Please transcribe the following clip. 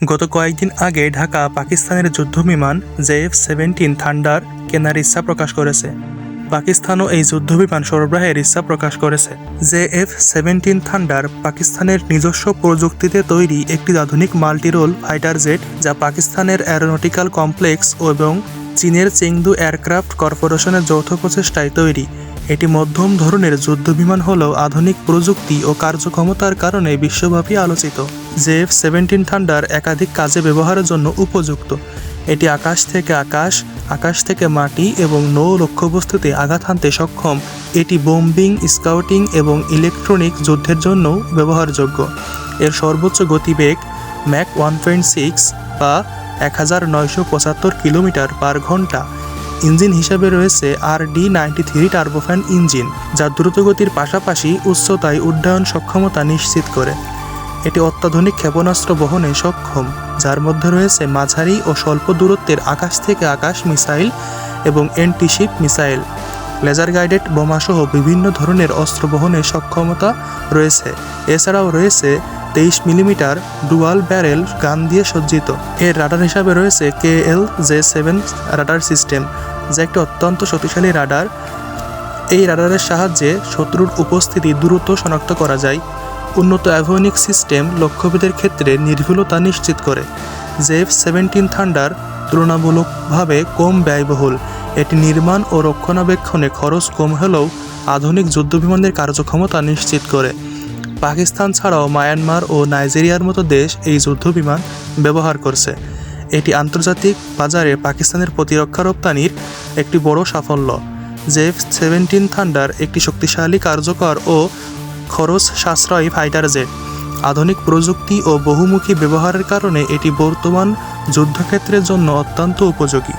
গত কয়েকদিন আগে ঢাকা পাকিস্তানের যুদ্ধবিমান জেএফ সেভেন্টিন থান্ডার কেনার ইচ্ছা প্রকাশ করেছে। পাকিস্তানও এই যুদ্ধবিমান সরবরাহের ইচ্ছা প্রকাশ করেছে। জেএফ সেভেন্টিন থান্ডার পাকিস্তানের নিজস্ব প্রযুক্তিতে তৈরি একটি আধুনিক মাল্টিরোল ফাইটার জেট যা পাকিস্তানের অ্যারোনটিক্যাল কমপ্লেক্স এবং চীনের চেংদু এয়ারক্রাফট কর্পোরেশনের যৌথ প্রচেষ্টায় তৈরি। এটি মধ্যম ধরনের যুদ্ধবিমান হলেও আধুনিক প্রযুক্তি ও কার্যক্ষমতার কারণে বিশ্বব্যাপী আলোচিত। জেএফ সেভেন্টিন থান্ডার একাধিক কাজে ব্যবহারের জন্য উপযুক্ত। এটি আকাশ থেকে আকাশ আকাশ থেকে মাটি এবং নৌ লক্ষ্যবস্তুতে আঘাত হানতে সক্ষম। এটি বোম্বিং, স্কাউটিং এবং ইলেকট্রনিক যুদ্ধের জন্যও ব্যবহারযোগ্য। এর সর্বোচ্চ গতিবেগ ম্যাক ওয়ান পয়েন্ট সিক্স বা এক হাজার নয়শো পঁচাত্তর কিলোমিটার পার ঘণ্টা। ইঞ্জিন হিসেবে রয়েছে R D ninety three turbofan engine যা দ্রুতগতির পাশাপাশি উচ্চতায় উড্ডয়ন সক্ষমতা নিশ্চিত করে। এটি অত্যাধুনিক ক্ষেপণাস্ত্র বহনে সক্ষম, যার মধ্যে রয়েছে মাঝারি ও স্বল্প দূরত্বের আকাশ থেকে আকাশ মিসাইল এবং এন্টিশিপ মিসাইল। লেজার গাইডেড বোমাসহ বিভিন্ন ধরনের অস্ত্র বহনের সক্ষমতা রয়েছে। এছাড়াও রয়েছে তেইশ মিলিমিটার ডুয়াল ব্যারেল গান দিয়ে সজ্জিত। এর রাডার হিসাবে রয়েছে K L J seven radar system, যা একটি অত্যন্ত শক্তিশালী রাডার। এই রাডারের সাহায্যে শত্রুর উপস্থিতি দ্রুত শনাক্ত করা যায়। উন্নত অ্যাভিওনিক সিস্টেম লক্ষ্যভেদের ক্ষেত্রে নির্ভুলতা নিশ্চিত করে। জেফ সেভেন্টিন থান্ডার তুলনামূলকভাবে কম ব্যয়বহুল। এটি নির্মাণ ও রক্ষণাবেক্ষণে খরচ কম হলেও আধুনিক যুদ্ধবিমানের কার্যক্ষমতা নিশ্চিত করে। পাকিস্তান ছাড়াও মায়ানমার ও নাইজেরিয়ার মতো দেশ এই যুদ্ধবিমান ব্যবহার করছে। এটি আন্তর্জাতিক বাজারে পাকিস্তানের প্রতিরক্ষা রপ্তানির একটি বড় সাফল্য। জেফ সেভেন্টিন থান্ডার একটি শক্তিশালী, কার্যকর ও খরচ, সাশ্রয়ী, ফাইটার জেট। আধুনিক প্রযুক্তি ও বহুমুখী ব্যবহারের কারণে এটি বর্তমান যুদ্ধক্ষেত্রের জন্য অত্যন্ত উপযোগী।